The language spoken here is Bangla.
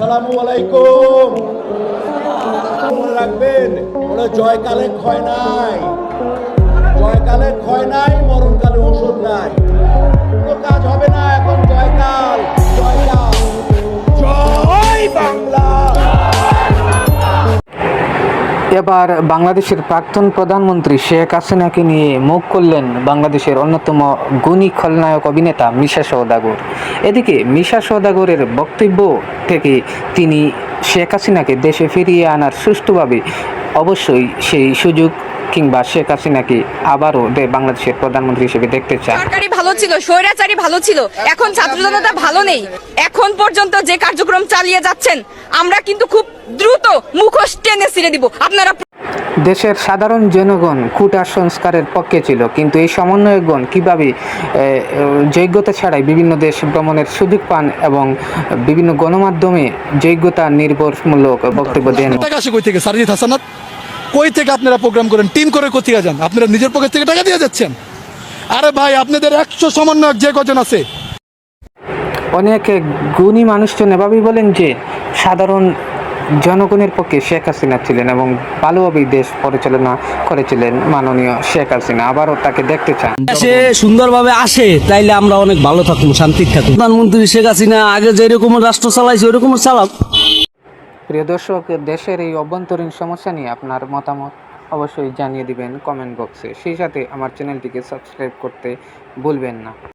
আসসালামু আলাইকুম। মনে রাখবেন ওরা জয়কালে ক্ষয় নাই। এবার বাংলাদেশের প্রাক্তন প্রধানমন্ত্রী শেখ হাসিনাকে নিয়ে মুখ করলেন বাংলাদেশের অন্যতম গুণী খলনায়ক অভিনেতা মিশা সওদাগর। এদিকে মিশা সওদাগরের বক্তব্য থেকে তিনি শেখ হাসিনাকে দেশে ফিরিয়ে আনার সুষ্ঠুভাবে অবশ্যই সেই সুযোগ কিংবা শেখ হাসিনাকে আবারও বাংলাদেশের প্রধানমন্ত্রী হিসেবে দেখতে চান। ভালো ছিল, স্বৈরাচারী ভালো ছিল। এখন ছাত্র জনতা ভালো নেই। এখন পর্যন্ত যে কার্যক্রম চালিয়ে যাচ্ছেন, আমরা কিন্তু খুব দ্রুত টেনে ছিঁড়ে দিব। আপনারা দেশের সাধারণ জনগণ কুটার সংস্কারের পক্ষে ছিল কিন্তু এই সমন্বয়কগণ কীভাবে যোগ্যতা ছাড়াই বিভিন্ন দেশ ভ্রমণের সুযোগ পান এবং বিভিন্ন গণমাধ্যমে যোগ্যতা নির্ভরমূলক বক্তব্য দেন? হাসানাত? কই থেকে আপনারা প্রোগ্রাম করেন? টিম করে কোথেকে যান? আপনারা নিজের পকেট থেকে টাকা দিয়ে যাচ্ছেন। আরে ভাই আপনাদের একশো সমন্বয়ক যে কজন আছে? অনেক গুণী মানুষজন এভাবেই বলেন যে সাধারণ জনগণের পক্ষে শেখ হাসিনা ছিলেন এবং ভালোভাবেই দেশ পরিচালনা করেছিলেন মাননীয় শেখ হাসিনা। আবারও তাকে দেখতে চান। সে সুন্দরভাবে আসে তাইলে আমরা অনেক ভালো থাকুন শান্তি থাকুন। প্রধানমন্ত্রী শেখ হাসিনা আগে যেরকম রাষ্ট্র চালাইছে ওরকম চালাক। প্রিয় দর্শক দেশের এই অভ্যন্তরীণ সমস্যা নিয়ে আপনার মতামত অবশ্যই জানিয়ে দিবেন কমেন্ট বক্সে। সেই সাথে আমার চ্যানেলটিকে সাবস্ক্রাইব করতে ভুলবেন না।